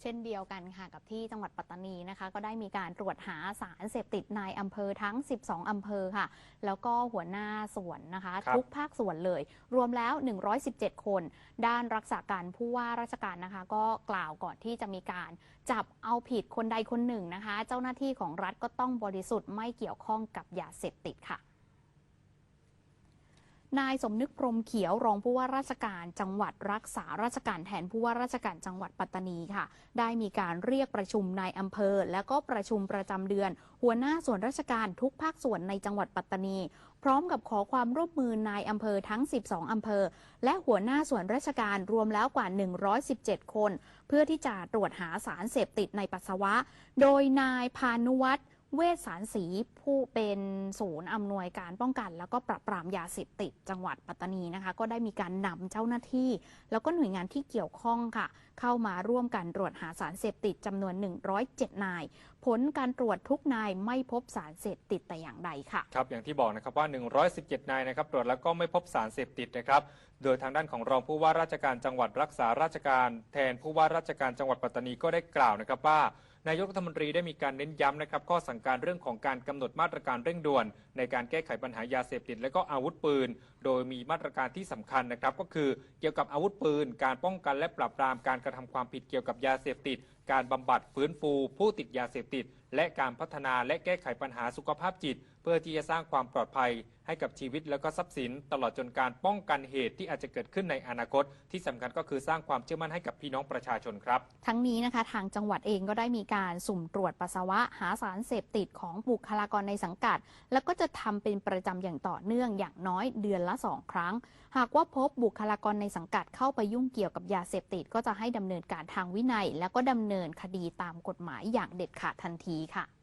เช่นเดียวกันค่ะกับที่จังหวัดปัตตานีนะคะ ก็ได้มีการตรวจหาสารเสพติดในอำเภอทั้ง 12 อำเภอค่ะ แล้วก็หัวหน้าส่วนนะคะครับทุกภาคส่วนเลย รวมแล้ว 117 คน ด้านรักษาการผู้ว่าราชการนะคะ ก็กล่าวก่อนที่จะมีการจับเอาผิดคนใดคนหนึ่งนะคะ เจ้าหน้าที่ของรัฐก็ต้องบริสุทธิ์ไม่เกี่ยวข้องกับยาเสพติดค่ะ นายสมนึกพรมเขียวรองผู้ว่าราชการจังหวัดรักษาราชการแทนผู้ว่าราชการจังหวัดปัตตานีค่ะ ได้มีการเรียกประชุมนายอำเภอ และก็ประชุมประจำเดือน หัวหน้าส่วนราชการทุกภาคส่วนในจังหวัดปัตตานี พร้อมกับขอความร่วมมือนายอำเภอทั้ง 12 อำเภอ และหัวหน้าส่วนราชการรวมแล้วกว่า 117 คน เพื่อที่จะตรวจหาสารเสพติดในปัสสาวะ โดยนายพานุวัฒน์ เวชสารศรีผู้เป็นศูนย์อำนวยการป้องกัน แล้วก็ปราบปรามยาเสพติดจังหวัดปัตตานีนะคะ ก็ได้มีการนำเจ้าหน้าที่ แล้วก็หน่วยงานที่เกี่ยวข้องค่ะ เข้ามาร่วมกันตรวจหาสารเสพติดจำนวน 107 นาย ผลการตรวจทุกนายไม่พบสารเสพติดแต่อย่างใดค่ะ ครับ อย่างที่บอกนะครับว่า 117 นายนะครับตรวจแล้วก็ไม่พบสารเสพติดนะครับ โดยทางด้านของรองผู้ว่าราชการจังหวัดรักษาราชการ แทนผู้ว่าราชการจังหวัดปัตตานีก็ได้กล่าวนะครับว่า นายกรัฐมนตรีได้มีการเน้นย้ำนะครับข้อสั่งการเรื่องของการกำหนดมาตรการเร่งด่วน ในการแก้ไขปัญหายาเสพติด และก็อาวุธปืน โดยมีมาตรการที่สำคัญนะครับก็คือเกี่ยวกับอาวุธปืน การป้องกันและปราบปรามการกระทำความผิดเกี่ยวกับยาเสพติด การบำบัดฟื้นฟู ผู้ติดยาเสพติดและการพัฒนาและแก้ไขปัญหาสุขภาพจิต เพื่อที่จะสร้างความปลอดภัย ให้กับชีวิตและก็ทรัพย์สิน ตลอดจนการป้องกันเหตุที่อาจจะเกิดขึ้นในอนาคต ที่สำคัญก็คือสร้างความเชื่อมั่นให้กับพี่น้องประชาชนครับ ทั้งนี้นะคะทางจังหวัดเองก็ได้มีการสุ่มตรวจปัสสาวะหาสารเสพติดของบุคลากรในสังกัด แล้วก็จะทำเป็นประจำอย่างต่อเนื่องอย่างน้อยเดือนละ 2 ครั้ง หากว่าพบบุคลากรในสังกัดเข้าไปยุ่งเกี่ยวกับยาเสพติด ก็จะให้ดำเนินการทางวินัย แล้วก็ดำเนินคดีตามกฎหมายอย่างเด็ดขาดทันทีค่ะ